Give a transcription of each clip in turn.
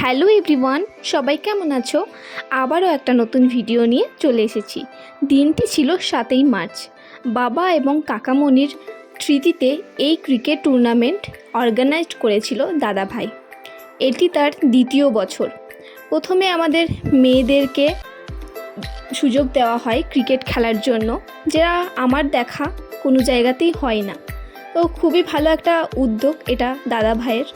Hello everyone, সবাই কেমন আছো? আবারও একটা নতুন ভিডিও নিয়ে চলে এসেছি। দিনটি ছিল সাতই মার্চ। বাবা এবং কাকামণির স্মৃতিতে এই ক্রিকেট টুর্নামেন্ট অর্গানাইজড করেছিল দাদা ভাই এটি তার দ্বিতীয় বছর। প্রথমে আমাদের মেয়েদেরকে সুযোগ দেওয়া হয় ক্রিকেট খেলার জন্য, যা আমার দেখা কোনো জায়গাতেই হয় না। তো খুবই ভালো একটা উদ্যোগ এটা দাদা ভাইয়ের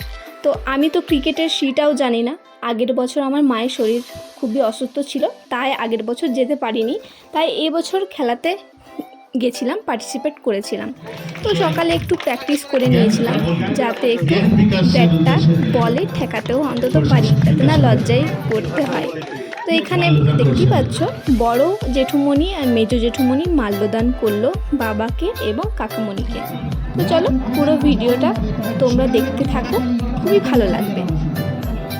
তো আমি তো ক্রিকেটের সিটাও জানি না। আগের বছর আমার মায়ের শরীর খুবই অসুস্থ ছিল, তাই আগের বছর যেতে পারিনি। তাই এবছর খেলাতে গেছিলাম পার্টিসিপেট করেছিলাম। তো সকালে একটু প্র্যাকটিস করে নিয়েছিলাম, যাতে একটু ব্যাটটা বলে ঠেকাতেও অন্তত পারি, যাতে না লজ্জায় পড়তে হয়। তো এখানে দেখতেই পাচ্ছ, বড় জেঠুমণি আর মেজো জেঠুমণি মাল্যদান করল বাবাকে এবং কাকামণিকে। তো চলো পুরো ভিডিওটা তোমরা দেখতে থাকো। খুবই ভালো লাগবে।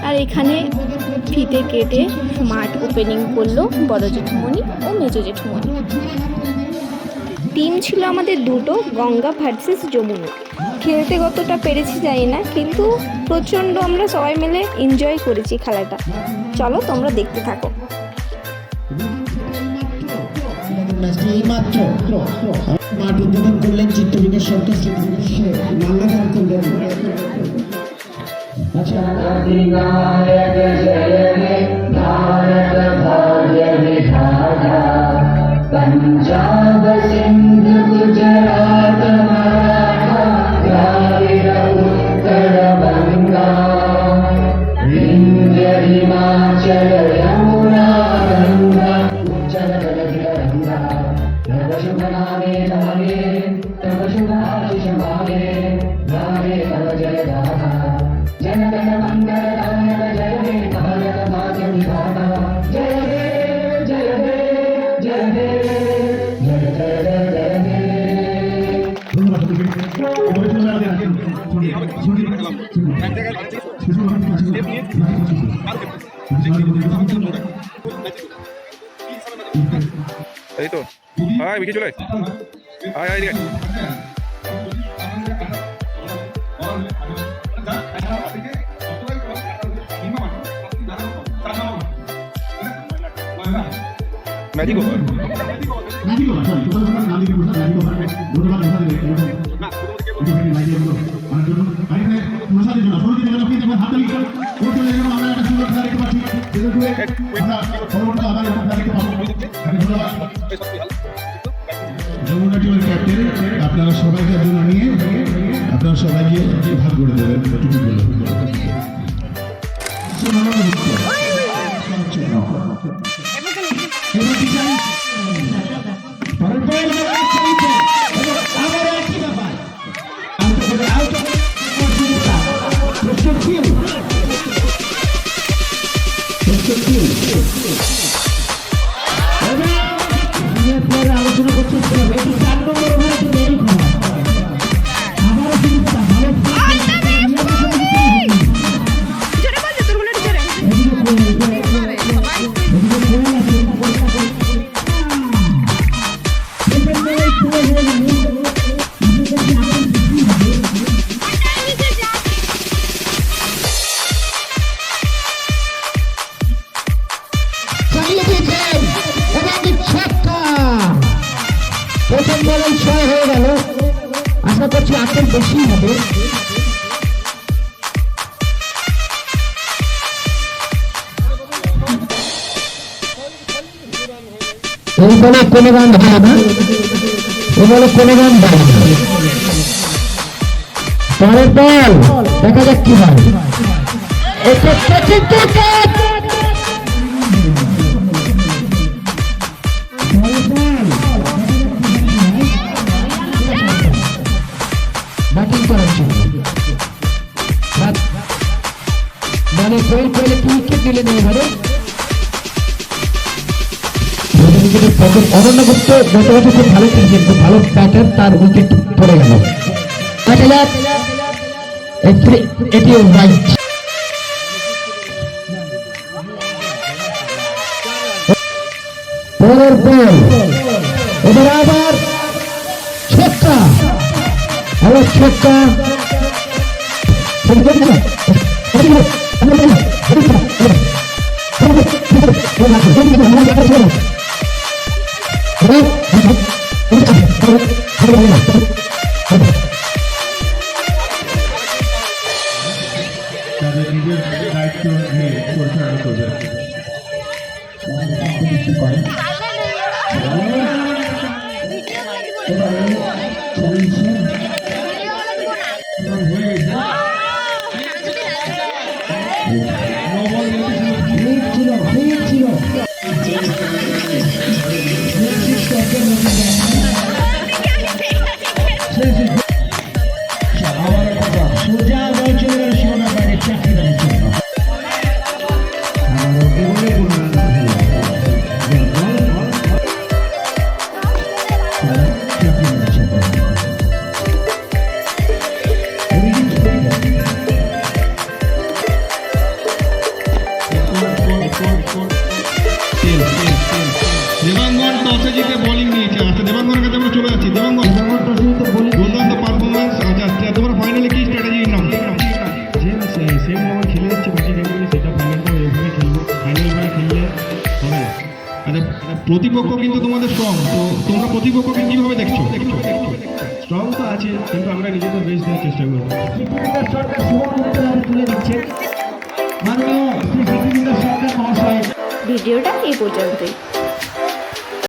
আর এখানে ফিতে কেটে মাঠ ওপেনিং করল বড় জেঠুমণি ও মেজো জেঠুমণি। টিম ছিল আমাদের দুটো, গঙ্গা ভার্সেস যমুনা। খেলতে কতটা পেরেছি জানি না, কিন্তু প্রচণ্ড আমরা সবাই মিলে এনজয় করেছি খেলাটা। চলো তোমরা দেখতে থাকো। মাঠ উদ্বোধন করলেন সন্তোষ विनायक जयने भारत भाग्य विधाता पञ्जाब सिन्धु गुजरात मराठा द्राविड उत्तर बङ्गा विन्द्य हिमाचल यमुना गङ्गा उच्चल जलधिरङ्गा तव शुभनामे नमने तव शुभाशिषमा এই তো আয় বিকে চলে আয় আয় magic over magic over sorry total over নাম দিকে ম্যাজিক ওভার ধন্যবাদ বসা দিবে দিবে না আপনারা সবাইকে জন্য নিয়ে আপনারা সবাইকে ভাগ করে দেবেন টুপি করে দেবেন আটের বেশি হবে। এই বলে কোনো গান হয় না? এই বলে কোনো গান হয় না? পরের বল, দেখা যাক কি হয়। এটা মানে গোল করলে কি উইকেট দিলেন এবারে অনন্য গুপ্ত বছর খুব ভালো খেলছেন খুব ভালো ব্যাটার তার উইকেট পড়ে গেল। দেখা রাইট পরের বল এবার আবার ছক্কা। আবার ছক্কা। প্রতিপক্ষ কিন্তু তোমাদের স্ট্রং তো তোমরা প্রতিপক্ষকে কীভাবে দেখছ? স্ট্রং তো আছে কিন্তু আমরা নিজেদের বেশ দেওয়ার চেষ্টা করব। ভিডিওটা এই পর্যন্তই।